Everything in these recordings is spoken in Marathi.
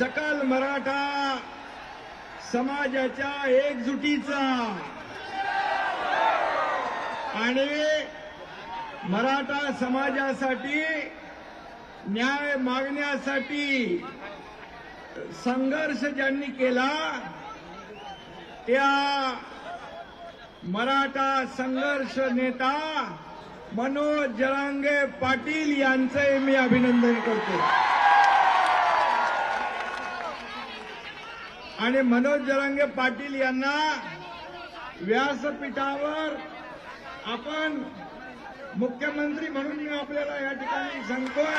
सकल मराठा समाजाच्या एकजुटीचा. आणि मराठा समाजासाठी न्याय मागण्यासाठी संघर्ष ज्यांनी केला त्या मराठा संघर्ष नेता मनोज जरांगे पाटील यांचंही मी अभिनंदन करतो. आणि मनोज जरांगे पाटील यांना व्यासपीठावर आपण मुख्यमंत्री म्हणून मी आपल्याला या ठिकाणी सांगतोय.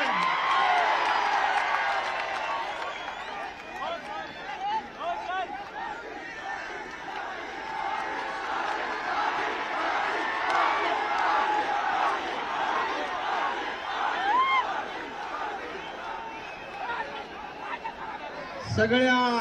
सगळ्या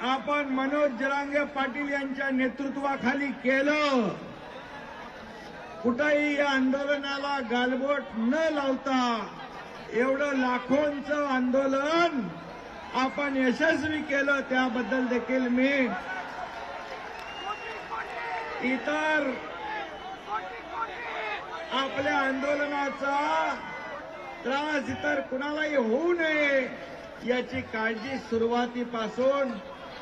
आपण मनोज जरांगे पाटील यांच्या नेतृत्वाखाली केलं. कुठंही या आंदोलनाला गालबोट न लावता एवढं लाखोंचं आंदोलन आपण यशस्वी केलं त्याबद्दल देखील मी इतर आपल्या आंदोलनाचा त्रास इतर कुणालाही होऊ नये याची काळजी सुरुवातीपासून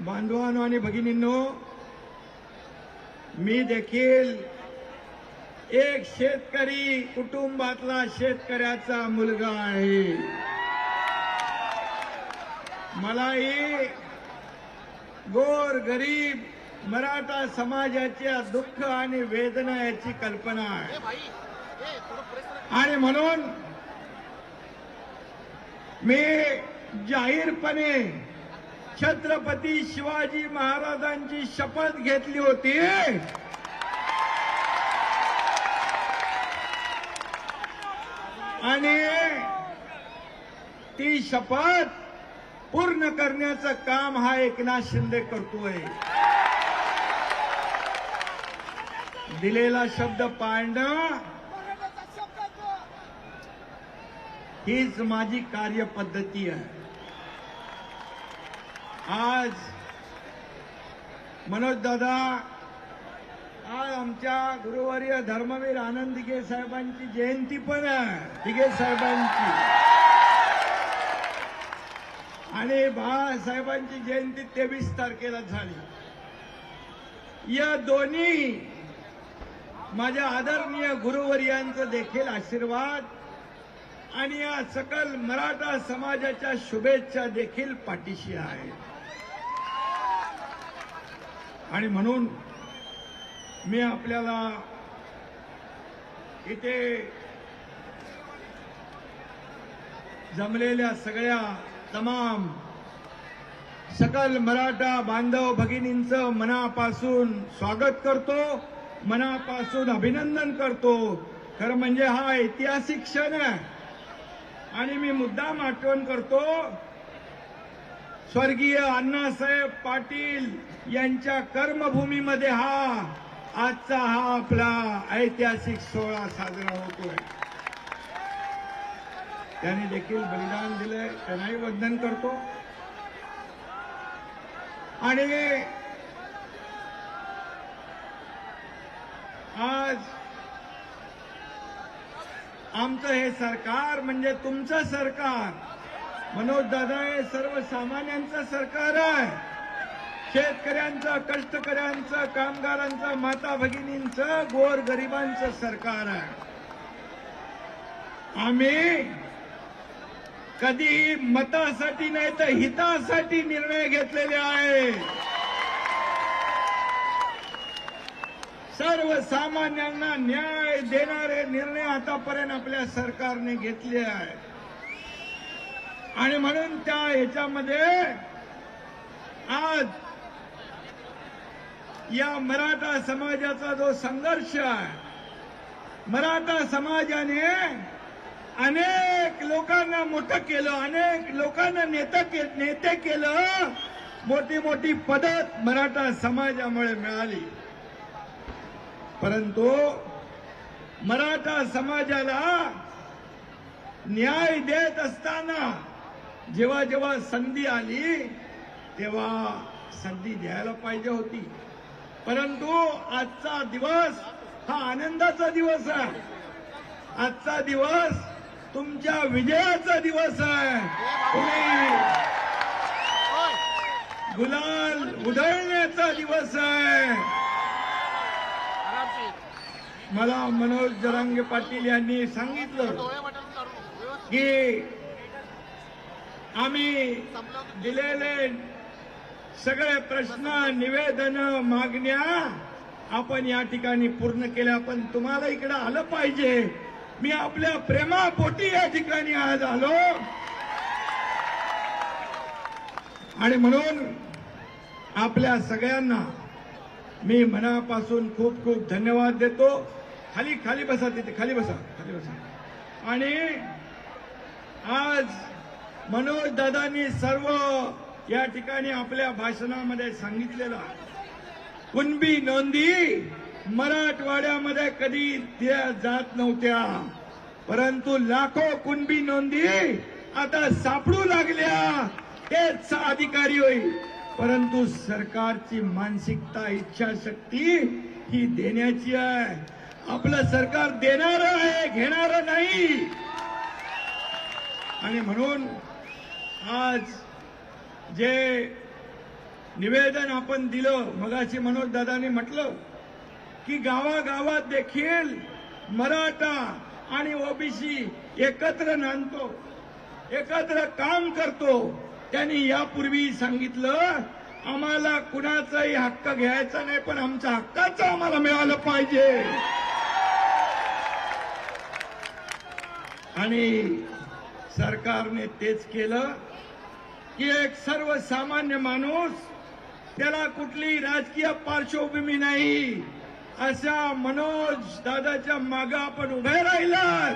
बांधवांनो आणि भगिनींनो मी देखील एक शेतकरी कुटुंबातला शेतकऱ्याचा मुलगा आहे. मलाही गोर गरीब मराठा समाजाच्या दुःख आणि वेदना याची कल्पना आहे. आणि म्हणून मी जाहीरपणे छत्रपती शिवाजी महाराजांची शपथ घेतली होती. आणि ती शपथ पूर्ण करण्याचं काम हा एकनाथ शिंदे करतोय. दिलेला शब्द पाळणं हीच माझी कार्यपद्धती आहे. आज मनोज दादा आज आमच्या गुरुवर्य धर्मवीर आनंद दिघे साहेबांची जयंती पण आहे. दिघे साहेबांची. आणि बाळासाहेबांची जयंती तेवीस तारखेला झाली. या दोन्ही माझ्या आदरणीय गुरुवर्यांचं देखील आशीर्वाद आणि या सकल मराठा समाजाच्या शुभेच्छा देखील पाठीशी आहेत. आणि म्हणून मी आपल्याला इथे जमलेल्या सगळ्या तमाम सकल मराठा बांधव भगिनींचं मनापासून स्वागत करतो मनापासून अभिनंदन करतो. खरं म्हणजे हा ऐतिहासिक क्षण आहे. आणि मी मुद्दाम आठवण करतो स्वर्गीय अण्णासाहेब पाटील यांच्या कर्मभूमीमध्ये हा आजचा हा आपला ऐतिहासिक सोहळा साजरा होतोय. त्यांनी देखील बलिदान दिलंय त्यांनाही वंदन करतो. आणि आज आमचं हे सरकार म्हणजे तुमचं सरकार मनोज दादा हे सर्वसामान्यांचं सरकार आहे. शेतकऱ्यांचं कष्टकऱ्यांचं कामगारांचं माता भगिनींचं गोर गरिबांचं सरकार आहे. आम्ही कधी मतासाठी नाही तर हितासाठी निर्णय घेतलेले आहे. सर्वसामान्यांना न्याय देणारे निर्णय आतापर्यंत आपल्या सरकारने घेतले आहे आणि म्हणून त्या ह्याच्यामध्ये आज या मराठा समाजाचा जो संघर्ष आहे मराठा समाजाने अनेक लोकांना मोठं केलं अनेक लोकांना नेता के, नेते केलं मोठी मोठी पदत मराठा समाजामुळे मिळाली. परंतु मराठा समाजाला न्याय देत असताना जेव्हा जेव्हा संधी आली तेव्हा संधी द्यायला पाहिजे होती. परंतु आजचा दिवस हा आनंदाचा दिवस आहे. आजचा दिवस तुमच्या विजयाचा दिवस आहे. तुम्ही गुलाल उधळण्याचा दिवस आहे. मला मनोज जरांगे पाटील यांनी सांगितलं की आम्ही दिलेले सगळे प्रश्न निवेदन मागण्या आपण या ठिकाणी पूर्ण केल्या पण तुम्हाला इकडे आलं पाहिजे. मी आपल्या प्रेमापोटी या ठिकाणी आज आलो. आणि म्हणून आपल्या सगळ्यांना मी मनापासून खूप खूप धन्यवाद देतो. खाली खाली बसा तिथे खाली बसा खाली बसा. आणि आज मनोज दादांनी सर्व या ठिकाणी आपल्या भाषणामध्ये सांगितलेलं कुणबी नोंदी मराठवाड्यामध्ये कधी दिल्या जात नव्हत्या. परंतु लाखो कुणबी नोंदी आता सापडू लागल्या. तेच अधिकारी होईल परंतु सरकारची मानसिकता इच्छाशक्ती ही देण्याची आहे. आपलं सरकार देणार आहे घेणार नाही. आणि म्हणून आज जे निवेदन आपण दिलं मगाशी मनोज दादानी म्हटलं की गावागावात देखील मराठा आणि ओबीसी एकत्र नांदतो एकत्र काम करतो. त्यांनी यापूर्वी सांगितलं आम्हाला कुणाचाही हक्क घ्यायचा नाही पण आमच्या हक्काचं आम्हाला मिळालं पाहिजे. आणि सरकारने तेच केलं की एक सर्वसामान्य माणूस त्याला कुठली राजकीय पार्श्वभूमी नाही अशा मनोज दादाच्या माग आपण उभे राहिलात.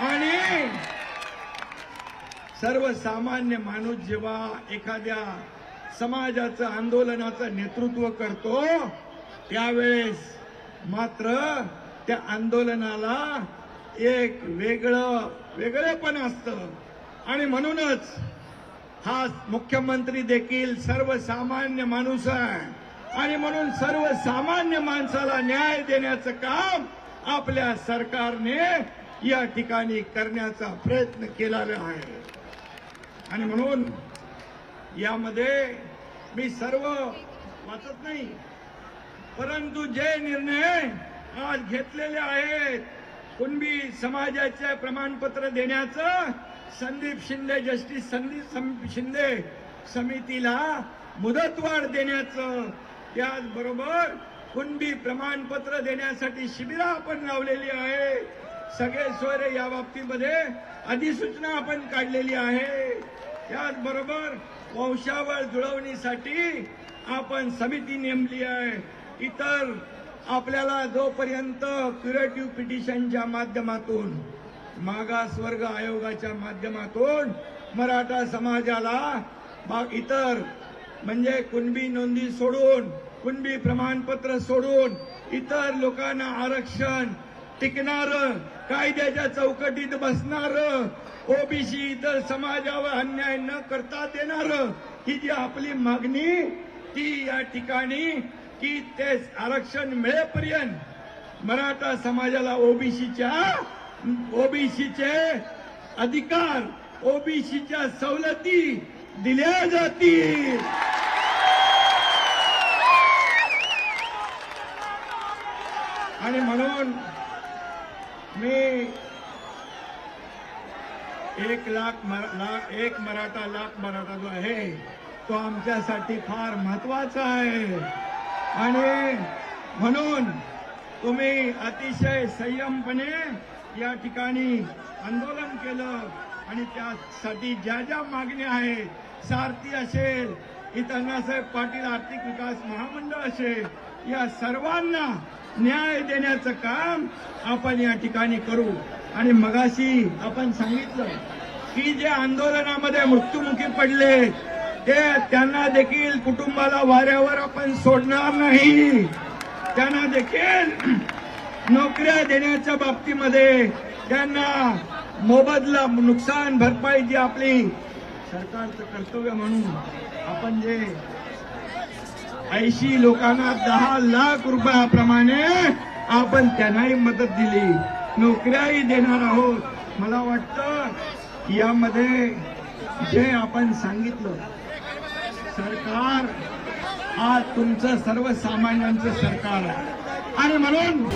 आणि सर्वसामान्य माणूस जेव्हा एखाद्या समाजाचं आंदोलनाचं नेतृत्व करतो त्यावेळेस मात्र त्या आंदोलनाला एक वेगळं वेगळेपण असतं. आणि म्हणूनच हा मुख्यमंत्री देखील सर्वसामान्य माणूस आहे. आणि म्हणून सर्वसामान्य माणसाला न्याय देण्याचं काम आपल्या सरकारने या ठिकाणी करण्याचा प्रयत्न केलेला आहे. आणि म्हणून यामध्ये मी सर्व वाचत नाही. परंतु जे निर्णय आज घेतलेले आहेत कुणबी समाजाचे प्रमाणपत्र देण्याचं संदीप शिंदे जस्टिस संदीप सम- शिंदे समितीला मुदतवाढ देण्याचं त्याचबरोबर कुणबी प्रमाणपत्र देण्यासाठी शिबिरं आपण लावलेली आहे. सगळे सोयरे या बाबतीमध्ये अधिसूचना आपण काढलेली आहे. त्याचबरोबर वंशावळ जुळवणीसाठी आपण समिती नेमली आहे. इतर आपल्याला जोपर्यंत क्युरेटिव्ह पिटिशनच्या माध्यमातून मागासवर्ग आयोगाच्या माध्यमातून मराठा समाजाला इतर म्हणजे कुणबी नोंदी सोडून कुणबी प्रमाणपत्र सोडून इतर लोकांना आरक्षण टिकणार कायद्याच्या चौकटीत बसणार ओबीसी इतर समाजावर अन्याय न करता देणार ही जी आपली मागणी ती या ठिकाणी की ते आरक्षण मिळेपर्यंत मराठा समाजाला ओबीसीच्या ओबीसीचे अधिकार ओबीसीच्या सवलती दिल्या जातील. आणि म्हणून मी एक लाख लाख एक मराठा लाख मराठा जो आहे तो आमच्यासाठी फार महत्त्वाचा आहे. आणि म्हणून तुम्ही अतिशय संयमपणे या ठिकाणी आंदोलन केलं आणि त्यासाठी ज्या ज्या मागण्या आहेत सारथी असेल इथं अण्णासाहेब पाटील आर्थिक विकास महामंडळ असेल या सर्वांना न्याय देण्याचं काम आपण या ठिकाणी करू. आणि मगाशी आपण सांगितलं की जे आंदोलनामध्ये मृत्युमुखी पडले ते त्यांना देखील कुटुंबाला वाऱ्यावर आपण सोडणार नाही. त्यांना देखील नोकऱ्या देण्याच्या बाबतीमध्ये त्यांना मोबदला नुकसान भरपाई जी आपली सरकारचं कर्तव्य म्हणून आपण जे ऐंशी लोकांना दहा लाख रुपयाप्रमाणे आपण त्यांनाही मदत दिली. नोकऱ्याही देणार आहोत. मला वाटतं यामध्ये जे आपण सांगितलं सरकार हा तुमचं सर्वसामान्यांचं सरकार आहे. आणि म्हणून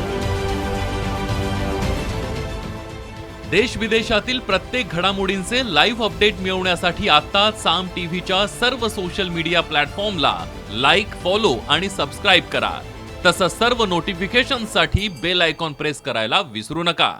देश विदेशातील प्रत्येक घडामोडींचे लाईव्ह अपडेट मिळवण्यासाठी आता साम टीव्हीच्या सर्व सोशल मीडिया प्लॅटफॉर्मला लाईक फॉलो आणि सबस्क्राईब करा. तसंच सर्व नोटिफिकेशनसाठी बेल आयकॉन प्रेस करायला विसरू नका.